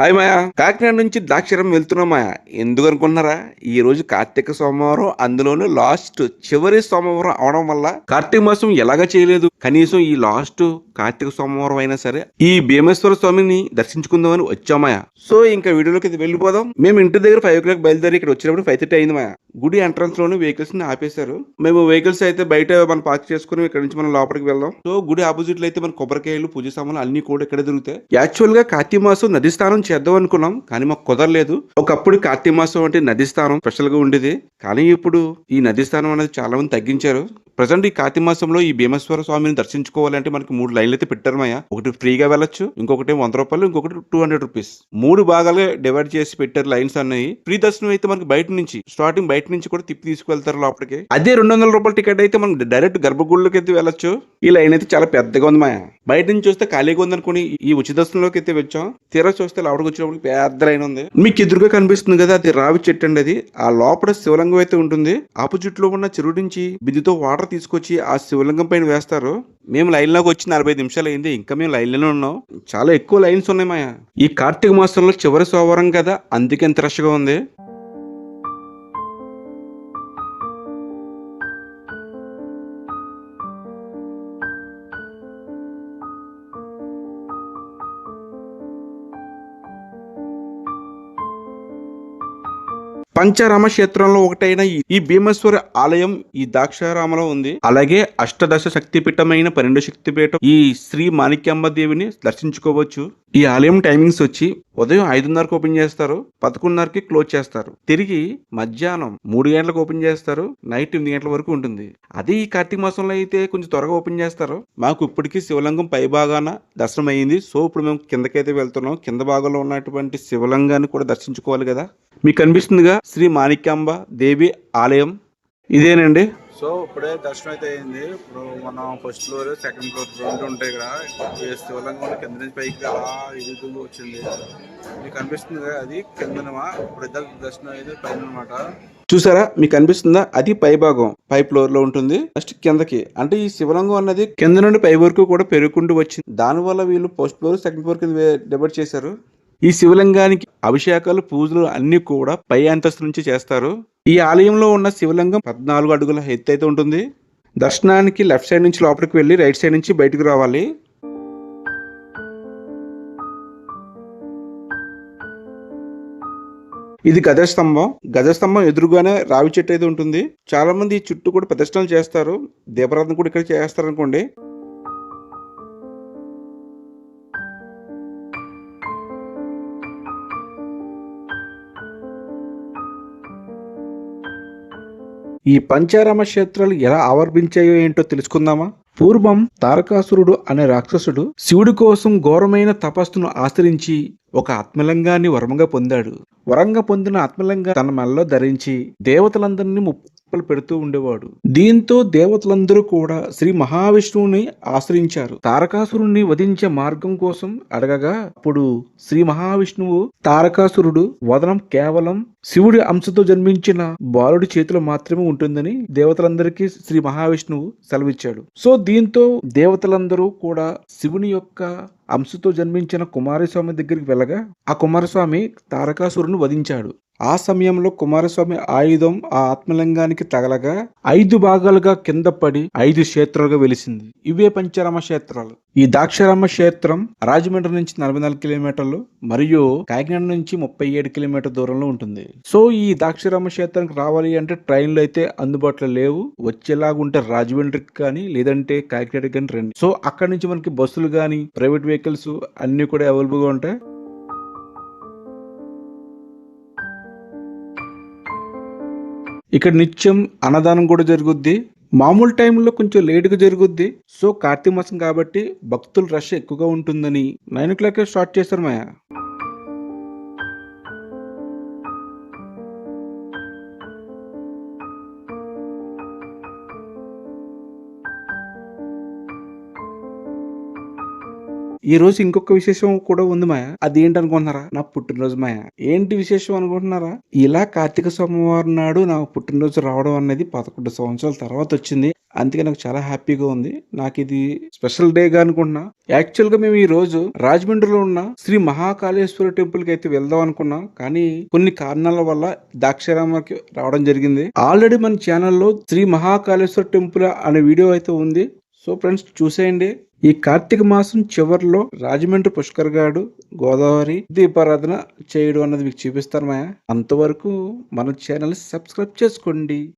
Hi మాయా. కాకినాడ నుంచి ద్రాక్షరం వెళ్తున్నాం మాయా. ఎందుకు ఈ రోజు కార్తీక సోమవారం. అందులోనూ లాస్ట్ చివరి సోమవారం అవడం వల్ల కార్తీక మాసం ఎలాగా చేయలేదు. కనీసం ఈ లాస్ట్ కార్తీక సోమవారం అయినా సరే ఈ భీమేశ్వర స్వామిని దర్శించుకుందామని వచ్చామాయా సో ఇంకా వీడియోలోకి వెళ్ళిపోదాం. మేము ఇంటి దగ్గర ఫైవ్ ఓ క్లాక్ బయలుదేరి ఇక్కడ వచ్చినప్పుడు ఫైవ్ థర్టీ అయింది మాయా. గుడి ఎంట్రన్స్లోనే వెహికల్స్ని ఆపేశారు. మేము వెహికల్స్ అయితే బయట మనం పార్క్ చేసుకుని ఇక్కడ నుంచి మనం లోపలికి వెళ్దాం. సో గుడి ఆపోజిట్లో అయితే మన కొబ్బరికాయలు పూజ సామాన్లు అన్ని కూడా ఇక్కడ దొరుకుతాయి. యాక్చువల్గా కార్తీక మాసం నది స్నానం చేద్దాం అనుకున్నాం కానీ మాకు కుదరలేదు. ఒకప్పుడు కార్తీక మాసం అంటే నది స్థానం స్పెషల్గా ఉండేది. కానీ ఇప్పుడు ఈ నది స్థానం అనేది చాలా మంది తగ్గించారు. ప్రజెంట్ ఈ కార్తీ మాసంలో ఈ భీమేశ్వర స్వామిని దర్శించుకోవాలంటే మనకి మూడు లైన్లు అయితే పెట్టారు మాయ ఒకటి ఫ్రీగా వెళ్ళొచ్చు ఇంకొకటి వంద రూపాయలు ఇంకొకటి టూ హండ్రెడ్ రూపీస్ మూడు భాగాలుగా డివైడ్ చేసి పెట్టారు లైన్స్ అన్నాయి ఫ్రీ దర్శనం అయితే మనకి బయట నుంచి స్టార్టింగ్ బయట నుంచి కూడా తిప్పి తీసుకువెళ్తారు లోపలికి. అదే రెండు వందల రూపాయల టికెట్ అయితే మనం డైరెక్ట్ గర్భగుడిలోకి అయితే వెళ్ళొచ్చు. ఈ లైన్ అయితే చాలా పెద్దగా ఉంది మాయ. బయట నుంచి చూస్తే ఖాళీగా ఉందనుకుని ఈ ఉచిత దర్శనంలోకి అయితే వచ్చాం. తీరా చూస్తే లోపలికి వచ్చినప్పుడు పెద్ద లైన్ ఉంది. మీకు ఎదురుగా కనిపిస్తుంది కదా అది రావి చెట్టు అండి అది. ఆ లోపల శివలింగం అయితే ఉంటుంది. ఆపోజిట్లో ఉన్న చెరువు నుంచి బిందుతో వాటర్ తీసుకొచ్చి ఆ శివలింగం పైన వేస్తారు. మేము లైన్లోకి వచ్చి నలభై నిమిషాలు అయింది. ఇంకా మేము లైన్లోనే ఉన్నాం. చాలా ఎక్కువ లైన్స్ ఉన్నాయి మాయా. ఈ కార్తీక మాసంలో చివరి సోమవారం కదా అందుకే ఇంత రష్గా ఉంది. పంచరామ క్షేత్రంలో ఒకటైన ఈ- భీమేశ్వర ఆలయం ఈ దాక్షారామలో ఉంది. అలాగే అష్టదశ శక్తిపీఠమైన పన్నెండు శక్తిపీఠం ఈ శ్రీ మాణిక్యాంబ దేవిని దర్శించుకోవచ్చు. ఈ ఆలయం టైమింగ్స్ వచ్చి ఉదయం ఐదున్నరకు ఓపెన్ చేస్తారు పదకొండున్నరకి క్లోజ్ చేస్తారు. తిరిగి మధ్యాహ్నం మూడు గంటలకు ఓపెన్ చేస్తారు నైట్ ఎనిమిది గంటల వరకు ఉంటుంది. అదే ఈ కార్తీక మాసంలో అయితే కొంచెం త్వరగా ఓపెన్ చేస్తారు. మాకు ఇప్పటికీ శివలింగం పై భాగాన దర్శనం అయ్యింది సో ఇప్పుడు మేము కిందకైతే వెళ్తున్నాం. కింద భాగంలో ఉన్నటువంటి శివలింగాన్ని కూడా దర్శించుకోవాలి కదా. మీకు కనిపిస్తుందిగా శ్రీ మాణిక్యాంబ దేవి ఆలయం. ఇదేనండి? సో ఇప్పుడే దర్శనం అయితే అయింది. ఇప్పుడు మనం ఫస్ట్ ఫ్లోర్ సెకండ్ ఫ్లోర్ రెండు ఉంటాయి ఇక్కడ ఈ శివలింగం ఉన్న కింద నుంచి పైకి అలా ఎదుగుతూ వచ్చింది. మీకు కనిపిస్తుంది కదా? అది కిందనమా? ఇప్పుడు ఇద్దరు దర్శనం అయితే పైన అనమాట చూసారా? మీకు అనిపిస్తుందా? అది పై భాగం. పై ఫ్లోర్లో ఉంటుంది. ఫస్ట్ కిందకి. అంటే ఈ శివలింగం అన్నది కింద నుండి పై వరకు కూడా పెరుగుకుంటూ వచ్చింది. దాని వల్ల వీళ్ళు ఫస్ట్ ఫ్లోర్ సెకండ్ ఫ్లోర్ కింద డివైడ్ చేశారు. ఈ శివలింగానికి అభిషేకాలు పూజలు అన్ని కూడా పై అంతస్తు నుంచి చేస్తారు. ఈ ఆలయంలో ఉన్న శివలింగం పద్నాలుగు అడుగుల ఎత్తు అయితే ఉంటుంది. దర్శనానికి లెఫ్ట్ సైడ్ నుంచి లోపలికి వెళ్ళి రైట్ సైడ్ నుంచి బయటకు రావాలి. ఇది గజస్తంభం గజస్తంభం ఎదురుగానే రావి చెట్టు అయితే ఉంటుంది. చాలా మంది ఈ చుట్టూ కూడా ప్రదర్శనలు చేస్తారు. దీపరాధన కూడా ఇక్కడ చేస్తారు అనుకోండి ఈ పంచారామ క్షేత్రాలు ఎలా ఆవర్భించాయో ఏంటో తెలుసుకుందామా? పూర్వం తారకాసురుడు అనే రాక్షసుడు శివుడి కోసం ఘోరమైన తపస్సును ఆచరించి ఒక ఆత్మలింగాన్ని వరముగా పొందాడు. వరంగా పొందిన ఆత్మలింగ తన మెల్లో ధరించి దేవతలందరినీ ముప్పులు పెడుతూ ఉండేవాడు. దీంతో దేవతలందరూ కూడా శ్రీ మహావిష్ణువుని ఆశ్రయించారు. తారకాసురుణ్ణి వధించే మార్గం కోసం అడగగా అప్పుడు శ్రీ మహావిష్ణువు తారకాసురుడు వదనం కేవలం శివుడి అంశతో జన్మించిన బాలుడి చేతిలో మాత్రమే ఉంటుందని దేవతలందరికీ శ్రీ మహావిష్ణువు సెలవిచ్చాడు. సో దీంతో దేవతలందరూ కూడా శివుని యొక్క అంశతో జన్మించిన కుమారస్వామి దగ్గరికి వెళ్ళగా ఆ కుమారస్వామి తారకాసురుని వధించాడు. ఆ సమయంలో కుమారస్వామి ఆయుధం ఆ ఆత్మలింగానికి తగలగా ఐదు భాగాలుగా కింద పడి ఐదు క్షేత్రాలుగా వెలిసింది. ఇవే పంచరామ క్షేత్రాలు. ఈ దాక్షరామ క్షేత్రం రాజమండ్రి నుంచి నలభై నాలుగు కిలోమీటర్లు మరియు కాకినాడ నుంచి ముప్పై ఏడు కిలోమీటర్ దూరంలో ఉంటుంది. సో ఈ దాక్షరామ క్షేత్రానికి రావాలి అంటే ట్రైన్లు అయితే అందుబాటులో లేవు. వచ్చేలాగా ఉంటే రాజమండ్రికి కానీ లేదంటే కాకినాడకి కానీ రండి. సో అక్కడ నుంచి మనకి బస్సులు కానీ ప్రైవేట్ వెహికల్స్ అన్ని కూడా అవైలబుల్గా ఉంటాయి. ఇక్కడ నిత్యం అన్నదానం కూడా జరుగుద్ది. మామూలు టైంలో కొంచెం లేటుగా జరుగుద్ది. సో కార్తీక మాసం కాబట్టి భక్తుల రష్ ఎక్కువగా ఉంటుందని నైన్ ఓ క్లాక్ స్టార్ట్ చేస్తారు మాయా. ఈ రోజు ఇంకొక విశేషం కూడా ఉంది మాయ. అది ఏంటి అనుకుంటున్నారా నా పుట్టినరోజు మాయ. ఏంటి విశేషం అనుకుంటున్నారా? ఇలా కార్తీక సోమవారం నాడు నా పుట్టినరోజు రావడం అనేది పదకొండు సంవత్సరాల తర్వాత వచ్చింది. అందుకే నాకు చాలా హ్యాపీగా ఉంది. నాకు ఇది స్పెషల్ డేగా అనుకుంటున్నా. యాక్చువల్గా మేము ఈ రోజు రాజమండ్రిలో ఉన్న శ్రీ మహాకాళేశ్వర టెంపుల్కి అయితే వెళ్దాం అనుకున్నాం. కానీ కొన్ని కారణాల వల్ల దాక్షారామకి రావడం జరిగింది. ఆల్రెడీ మన ఛానల్లో శ్రీ మహాకాళేశ్వర టెంపుల్ అనే వీడియో అయితే ఉంది. సో ఫ్రెండ్స్ చూసేయండి. ఈ కార్తీక మాసం చివరిలో రాజమండ్రి పుష్కర్ గాడు గోదావరి దీపారాధన చేయడం అన్నది మీకు చూపిస్తాను మాయా. అంతవరకు మన ఛానల్ సబ్స్క్రైబ్ చేసుకోండి.